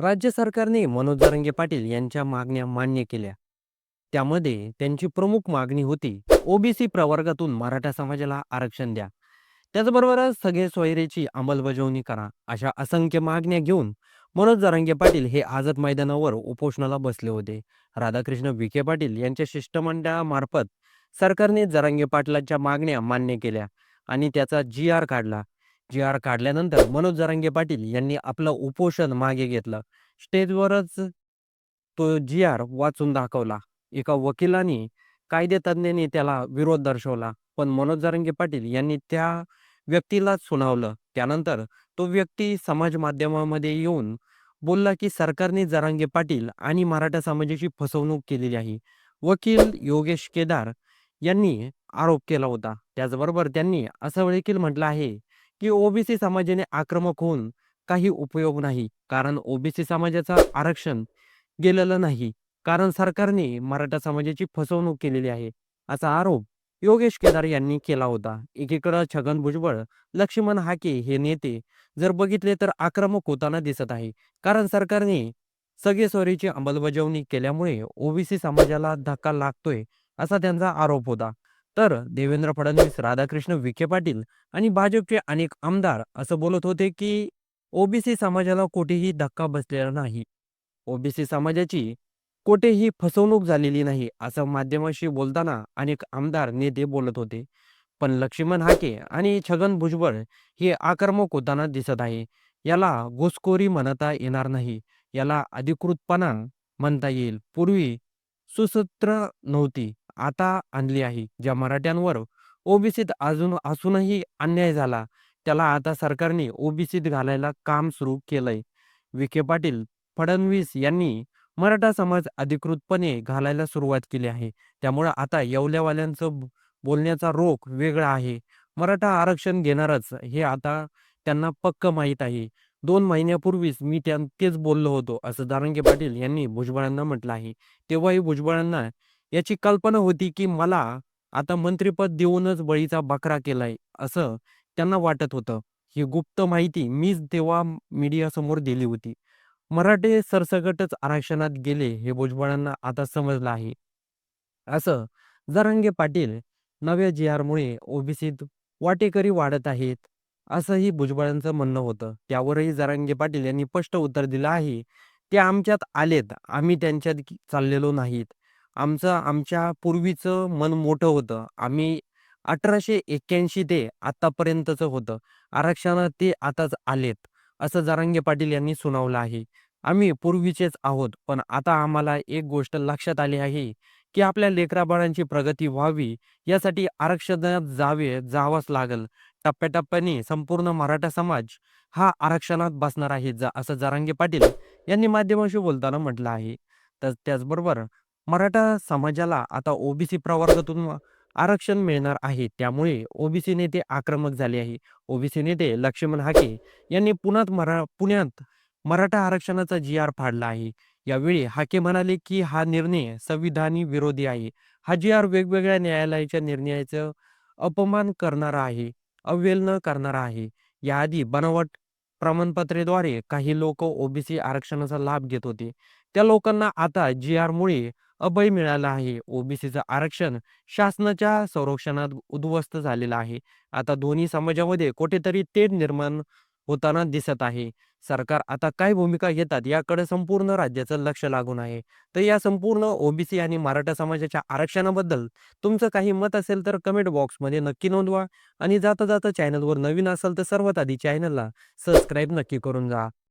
राज्य सरकारने मनोज जरंगे पाटील यांच्या मागण्या मान्य केल्या. त्यामध्ये त्यांची प्रमुख मागणी होती ओबीसी प्रवर्गातून मराठा समाजाला आरक्षण द्या. त्याचबरोबरच सगळे सोयरेची अंमलबजावणी करा अशा असंख्य मागण्या घेऊन मनोज जरांगे पाटील हे आझाद मैदानावर उपोषणाला बसले होते. राधाकृष्ण विखे पाटील यांच्या शिष्टमंडळामार्फत सरकारने जरांगे पाटलांच्या मागण्या मान्य केल्या आणि त्याचा जी आर काढला. जी आर काढल्यानंतर मनोज जरांगे पाटील यांनी आपलं उपोषण मागे घेतलं. स्टेजवरच तो जी आर वाचून दाखवला. एका वकिलाने कायदेतज्ञांनी त्याला विरोध दर्शवला. पण मनोज जरांगे पाटील यांनी त्या व्यक्तीलाच सुनावलं. त्यानंतर तो व्यक्ती समाज माध्यमामध्ये येऊन बोलला की सरकारने जरांगे पाटील आणि मराठा समाजाची फसवणूक केलेली आहे. वकील योगेश केदार यांनी आरोप केला होता. त्याचबरोबर त्यांनी असं देखील म्हटलं आहे की ओबीसी समाजाने आक्रमक होऊन काही उपयोग नाही. कारण ओबीसी समाजाचं आरक्षण गेलेलं नाही. कारण सरकारने मराठा समाजाची फसवणूक केलेली आहे. असा आरोप योगेश केदार यांनी केला होता. एकीकडे छगन भुजबळ लक्ष्मण हाके हे नेते जर बघितले तर आक्रमक होताना दिसत आहे. कारण सरकारने सगळे अंमलबजावणी केल्यामुळे ओबीसी समाजाला धक्का लागतोय असा त्यांचा आरोप होता. तर देवेंद्र फडणवीस राधाकृष्ण विखे पाटील आणि भाजपचे अनेक आमदार असं बोलत होते की ओबीसी समाजाला कुठेही धक्का बसलेला नाही. ओबीसी समाजाची कुठेही फसवणूक झालेली नाही असं माध्यमाशी बोलताना अनेक आमदार नेते बोलत होते. पण लक्ष्मण हाके आणि छगन भुजबळ हे आक्रमक होताना दिसत आहे. याला घुसखोरी म्हणता येणार नाही. याला अधिकृतपणा म्हणता येईल. पूर्वी सुसूत्र नव्हती. आता आणली आहे ज्या मराठ्यांवर ओबीसीत अजून असूनही अन्याय झाला त्याला आता सरकारने ओबीसीत घालायला काम सुरू केलंय. विखे पाटील फडणवीस यांनी मराठा समाज अधिकृतपणे घालायला सुरुवात केली आहे. त्यामुळं आता येवल्यावाल्यांचं बोलण्याचा रोख वेगळा आहे. मराठा आरक्षण घेणारच हे आता त्यांना पक्क माहीत आहे. दोन महिन्यापूर्वीच मी त्यां तेच बोललो होतो असं दारंगे पाटील यांनी भुजबळांना म्हटलं आहे. तेव्हाही भुजबळांना याची कल्पना होती की मला आता मंत्रिपद देऊनच बळीचा बकरा केलाय असं त्यांना वाटत होतं. ही गुप्त माहिती मीच तेव्हा मीडियासमोर दिली होती. मराठे सरसकटच आरक्षणात गेले हे भुजबळांना आता समजलं आहे. असं जरांगे पाटील नव्या जी आरमुळे ओबीसीत वाटेकरी वाढत आहेत असंही भुजबळांचं म्हणणं होतं. त्यावरही जरांगे पाटील यांनी स्पष्ट उत्तर दिलं आहे. ते आमच्यात आलेत. आम्ही त्यांच्यात चाललेलो नाहीत. आमचं आमच्या पूर्वीचं मन मोठं होतं. आम्ही अठराशे एक्क्याऐंशी ते आतापर्यंतचं होतं. आरक्षणात ते आताच आलेत असं जरांगे पाटील यांनी सुनावलं आहे. आम्ही पूर्वीचेच आहोत पण आता आम्हाला एक गोष्ट लक्षात आली आहे की आपल्या लेकराबाळांची प्रगती व्हावी यासाठी आरक्षणात जावे जावंच लागल. टप्प्याटप्प्याने संपूर्ण मराठा समाज हा आरक्षणात बसणार आहे जा असं जरांगे पाटील यांनी माध्यमाशी बोलताना म्हटलं आहे. तर त्याचबरोबर मराठा समाजाला आता ओबीसी प्रवर्गातून आरक्षण मिळणार आहे. त्यामुळे ओबीसी नेते आक्रमक झाले आहे. ओबीसी नेते लक्ष्मण हाके यांनी पुण्यात मरा पुण्यात मराठा आरक्षणाचा जी आर फाडला आहे. यावेळी हाके म्हणाले की हा निर्णय संविधानी विरोधी आहे. हा जी आर वेगवेगळ्या न्यायालयाच्या निर्णयाचं अपमान करणारा आहे अवहेलना करणारा आहे. याआधी बनावट प्रमाणपत्रेद्वारे काही लोक ओबीसी आरक्षणाचा लाभ घेत होते. त्या लोकांना आता जी आरमुळे अभय मिळाला आहे. ओबीसीचं आरक्षण शासनाच्या संरक्षणात उद्ध्वस्त झालेलं आहे. आता दोन्ही समाजामध्ये कुठेतरी तेढ निर्माण होताना दिसत आहे. सरकार आता काय भूमिका घेतात याकडे संपूर्ण राज्याचं लक्ष लागून आहे. तर या संपूर्ण ओबीसी आणि मराठा समाजाच्या आरक्षणाबद्दल तुमचं काही मत असेल तर कमेंट बॉक्समध्ये नक्की नोंदवा आणि जाता जाता चॅनलवर नवीन असाल तर सर्वात आधी चॅनलला सबस्क्राईब नक्की करून जा.